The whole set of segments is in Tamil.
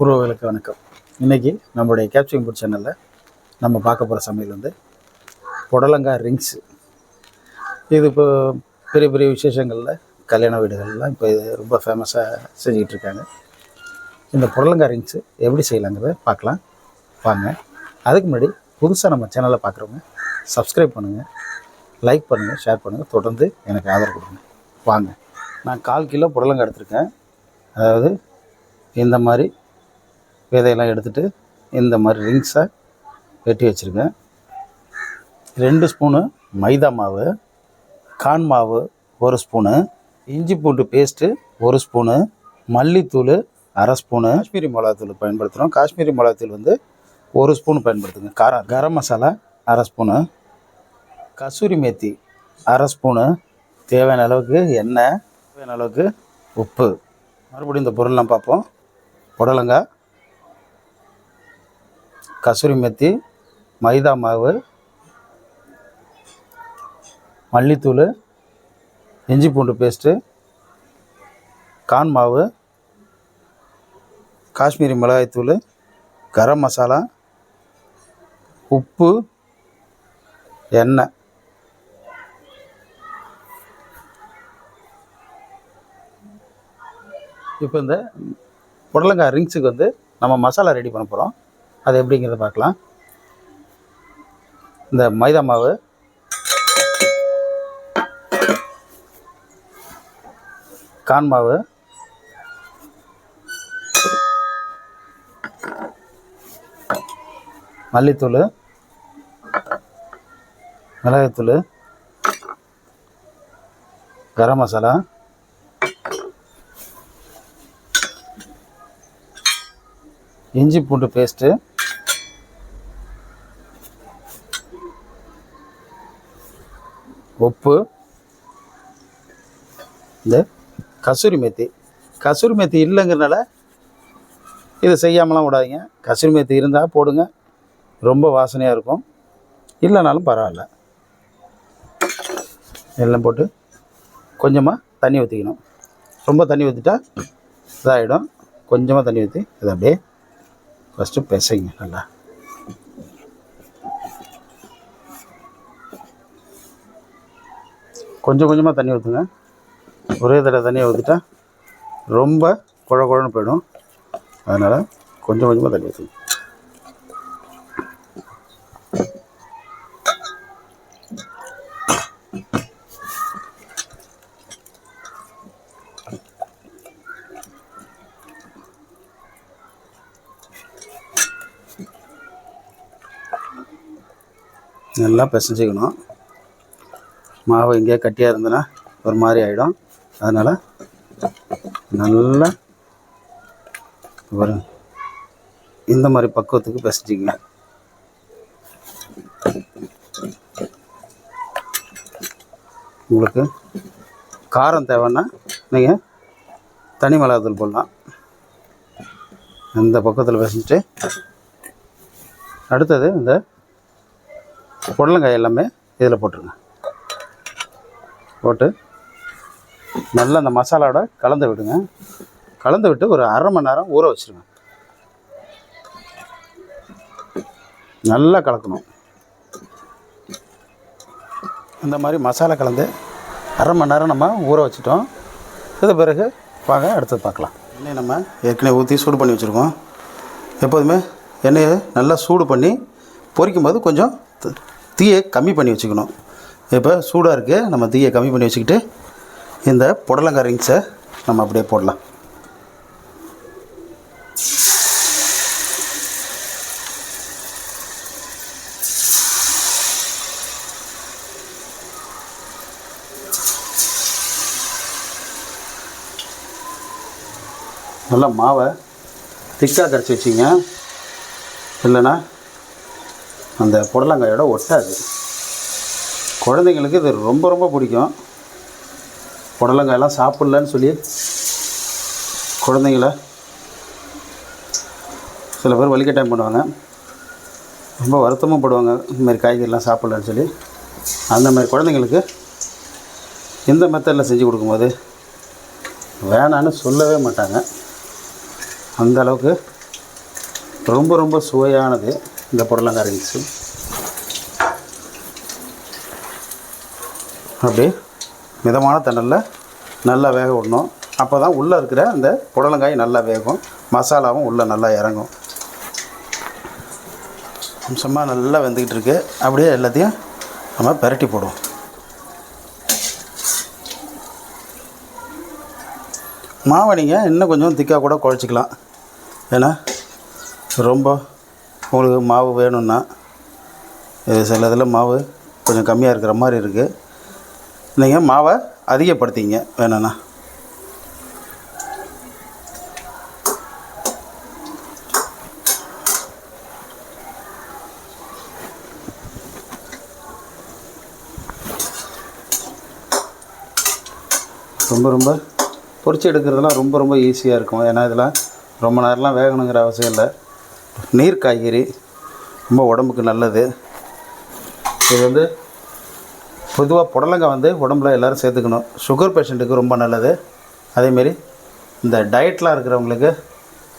உறவுகளுக்கு வணக்கம். இன்றைக்கி நம்முடைய கேப்சிங் ஃபுட் சேனலில் நம்ம பார்க்க போகிற சமையல் வந்து புடலங்காய் ரிங்ஸு இது இப்போ பெரிய பெரிய விசேஷங்களில் கல்யாண வீடுகள்லாம் இப்போ இது ரொம்ப ஃபேமஸாக செஞ்சுக்கிட்டு இருக்காங்க. இந்த புடலங்காய் ரிங்ஸு எப்படி செய்யலாங்கிறத பார்க்கலாம். வாங்க. அதுக்கு முன்னாடி புதுசாக நம்ம சேனலை பார்க்குறவங்க சப்ஸ்கிரைப் பண்ணுங்கள் லைக் பண்ணுங்கள் ஷேர் பண்ணுங்கள் தொடர்ந்து எனக்கு ஆதரவு கொடுங்க. வாங்க. நான் கால் கிலோ புடலங்காய் எடுத்திருக்கேன். அதாவது இந்த மாதிரி விதையெல்லாம் எடுத்துகிட்டு இந்த மாதிரி ரிங்ஸை வெட்டி வச்சுருக்கேன் ரெண்டு ஸ்பூனு மைதா மாவு கான் மாவு ஒரு ஸ்பூனு இஞ்சி பூண்டு பேஸ்ட்டு ஒரு ஸ்பூனு மல்லித்தூள் அரை ஸ்பூனு. காஷ்மீரி மிளகாத்தூள் பயன்படுத்துகிறோம் காஷ்மீரி மிளகாத்தூள் வந்து ஒரு ஸ்பூன் பயன்படுத்துங்க. காரம் கரம் மசாலா அரை ஸ்பூனு. கசூரி மேத்தி அரை ஸ்பூனு. தேவையான அளவுக்கு எண்ணெய் தேவையான அளவுக்கு உப்பு. மறுபடியும் இந்த பொருள்லாம் பார்ப்போம். புடலங்காய் கசூரி மெத்தி மைதா மாவு மல்லித்தூள் இஞ்சி பூண்டு பேஸ்ட்டு கான் மாவு காஷ்மீரி மிளகாய்த்தூள் கரம் மசாலா உப்பு எண்ணெய். இப்போ இந்த புடலங்காய் ரிங்ஸுக்கு வந்து நம்ம மசாலா ரெடி பண்ண போகிறோம் அது எப்படிங்கிறத பார்க்கலாம். இந்த மைதா மாவு. கான் மாவு. மல்லித்தூள். மிளகாய்த்தூள். கரம் மசாலா. இஞ்சி பூண்டு பேஸ்ட்டு. உப்பு இந்த கசூரி மேத்தி. கசூரி மேத்தி இல்லைங்கிறனால இதை செய்யாமலாம் விடாதீங்க. கசூரி மேத்தி இருந்தால் போடுங்க. ரொம்ப வாசனையாக இருக்கும். இல்லைனாலும் பரவாயில்ல. எல்லாம் போட்டு கொஞ்சமாக தண்ணி ஊற்றிக்கணும் ரொம்ப தண்ணி ஊற்றிட்டா இதாகிடும் கொஞ்சமாக தண்ணி ஊற்றி இதை அப்படியே ஃபஸ்ட்டு பிசைங்க நல்லா. கொஞ்சம் கொஞ்சமாக தண்ணி ஊற்றுங்க ஒரே தடவை தண்ணியை ஊற்றிட்டா ரொம்ப குழ குழன்னு போயிடும். அதனால் கொஞ்சம் கொஞ்சமாக தண்ணி ஊற்றுங்க நல்லா பிசைஞ்சிக்கணும். மாவு எங்கேயா கட்டியாக இருந்ததுன்னா ஒரு மாதிரி ஆகிடும் அதனால் நல்லா வரும் இந்த மாதிரி பக்குவத்துக்கு பிசைஞ்சிக்கங்க உங்களுக்கு காரம் தேவைன்னா நீங்கள் தனி மிளகாத்தூள் போடலாம். இந்த பக்கத்தில் பிசைஞ்சிட்டு அடுத்தது இந்த புடலங்காய் எல்லாமே இதில் போட்டுருங்க. போட்டு நல்லா அந்த மசாலாவோட கலந்து விடுங்க. கலந்து விட்டு ஒரு அரை மணி நேரம் ஊற வச்சுருங்க. நல்லா கலக்கணும். இந்த மாதிரி மசாலா கலந்து அரை மணி நேரம் நம்ம ஊற வச்சுட்டோம். இது பிறகு வாங்க அடுத்தது பார்க்கலாம். எண்ணெய் நம்ம ஏற்கனவே ஊற்றி சூடு பண்ணி வச்சுருக்கோம். எப்போதுமே எண்ணெயை நல்லா சூடு பண்ணி பொரிக்கும் போது கொஞ்சம் தீயை கம்மி பண்ணி வச்சுக்கணும். இப்போ சூடாக இருக்குது நம்ம தீயை கம்மி பண்ணி வச்சுக்கிட்டு இந்த புடலங்காய் ரிங்ஸை நம்ம அப்படியே போடலாம். நல்லா மாவை திக்காக கரைச்சி வச்சிங்க. இல்லைன்னா அந்த புடலங்காயோட ஒட்டாது. குழந்தைங்களுக்கு இது ரொம்ப ரொம்ப பிடிக்கும். புடலங்காயெல்லாம் சாப்பிட்லன்னு சொல்லி குழந்தைங்கள சில பேர் வலிக்கட்டாயம் பண்ணுவாங்க. ரொம்ப வருத்தமும் படுவாங்க. இதுமாரி காய்கறிலாம் சாப்பிட்லன்னு சொல்லி. அந்த மாதிரி குழந்தைங்களுக்கு இந்த மெத்தடில் செஞ்சு கொடுக்கும்போது வேணான்னு சொல்லவே மாட்டாங்க. அந்த அளவுக்கு ரொம்ப ரொம்ப சுவையானது இந்த புடலங்காய் இருந்துச்சு அப்படியே மிதமான தண்ணலில் நல்லா வேக விடணும். அப்போ தான் உள்ளே இருக்கிற அந்த புடலங்காய் நல்லா வேகும். மசாலாவும் உள்ளே நல்லா இறங்கும். அம்சமாக நல்லா வெந்துக்கிட்டு இருக்கு. அப்படியே எல்லாத்தையும் நம்ம பெரட்டி போடுவோம். மாவை நீங்கள் இன்னும் கொஞ்சம் திக்காக கூட குழச்சிக்கலாம். ஏன்னா ரொம்ப உங்களுக்கு மாவு வேணும்னா இது சில இதில் மாவு கொஞ்சம் கம்மியாக இருக்கிற மாதிரி இருக்குது நீங்கள் மாவை அதிகப்படுத்திங்க வேணும்னா. ரொம்ப ரொம்ப பொறிச்சு எடுக்கிறதுலாம் ரொம்ப ரொம்ப ஈஸியாக இருக்கும். ஏன்னா இதெல்லாம் ரொம்ப நேரம்லாம் வேகணுங்கிற அவசியம் இல்லை. நீர் காய்கறி ரொம்ப உடம்புக்கு நல்லது. இது வந்து பொதுவாக புடலங்காய் வந்து உடம்புல எல்லோரும் சேர்த்துக்கணும். சுகர் பேஷண்ட்டுக்கு ரொம்ப நல்லது. அதேமாரி இந்த டயட்லாம் இருக்கிறவங்களுக்கு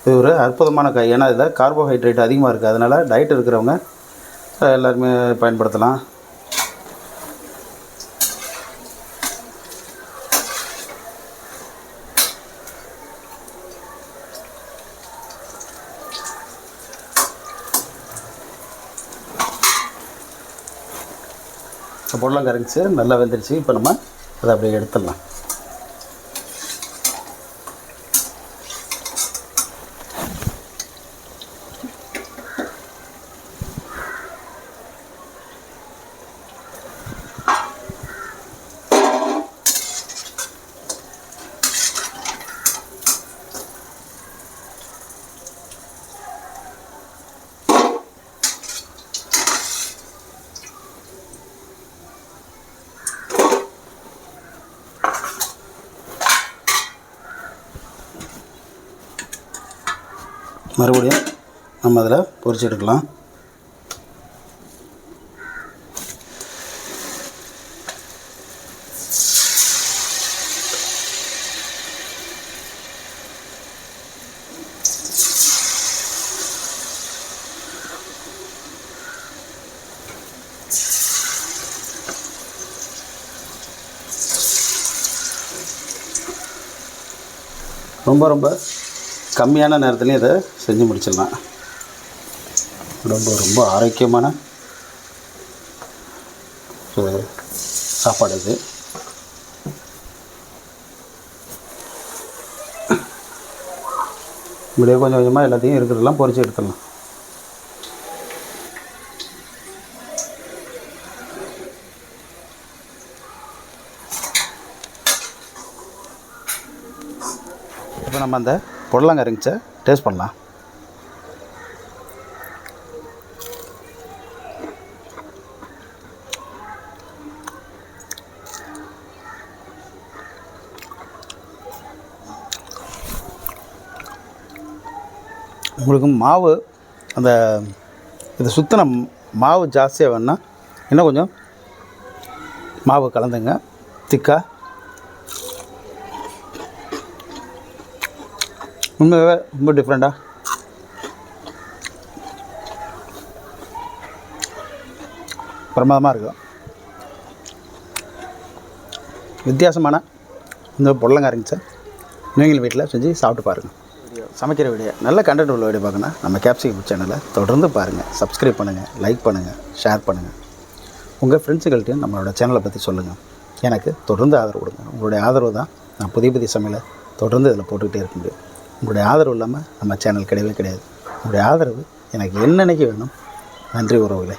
இது ஒரு அற்புதமான காய். ஏன்னா இதில் கார்போஹைட்ரேட் அதிகமாக இருக்குது அதனால் டயட் இருக்கிறவங்க எல்லாருமே பயன்படுத்தலாம். பொடலம் கரைஞ்சி நல்லா வெந்துருச்சு. இப்போ நம்ம அதை அப்படியே எடுத்துடலாம். மறுபடியும் நம்ம அதில் பொறிச்சு எடுக்கலாம். ரொம்ப ரொம்ப கம்மியான நேரத்துலையும் இதை செஞ்சு முடிச்சிடலாம். ரொம்ப ரொம்ப ஆரோக்கியமான சாப்பாடு இது. இப்படியே கொஞ்சம் கொஞ்சமாக எல்லாத்தையும் இருக்கிறதெல்லாம் பொரிச்சு எடுத்துடலாம். இப்போ நம்ம அந்த புடலங்காய் இருந்துச்சு டேஸ்ட் பண்ணலாம். உங்களுக்கு மாவு அந்த இது சுத்தின மாவு ஜாஸ்தியாக வேணுன்னா இன்னும் கொஞ்சம் மாவு கலந்துங்க. திக்கா. உண்மையாகவே ரொம்ப டிஃப்ரெண்ட்டாக பிரமாதமாக இருக்கும் வித்தியாசமான இந்த பொருளங்க சார். நீங்களும் வீட்டில் செஞ்சு சாப்பிட்டு பாருங்கள் சமைக்கிற வீடியோ நல்ல கண்டென்ட் உள்ள வீடியோ பார்க்கணும் நம்ம கேப்சிகம் சேனலை தொடர்ந்து பாருங்கள் சப்ஸ்கிரைப் பண்ணுங்கள் லைக் பண்ணுங்கள் ஷேர் பண்ணுங்கள் உங்கள் ஃப்ரெண்ட்ஸுகள்ட்டையும் நம்மளோட சேனலை பற்றி சொல்லுங்கள் எனக்கு தொடர்ந்து ஆதரவு கொடுங்க. உங்களுடைய ஆதரவு தான் நான் புதிய புதிய சமையலை தொடர்ந்து இதில் போட்டுக்கிட்டே இருக்க முடியும். உங்களுடைய ஆதரவு இல்லாமல் நம்ம சேனல் கிடையவே கிடையாது. உங்களுடைய ஆதரவு எனக்கு என்னன்னைக்கு வேணும்? நன்றி உறவுகளே.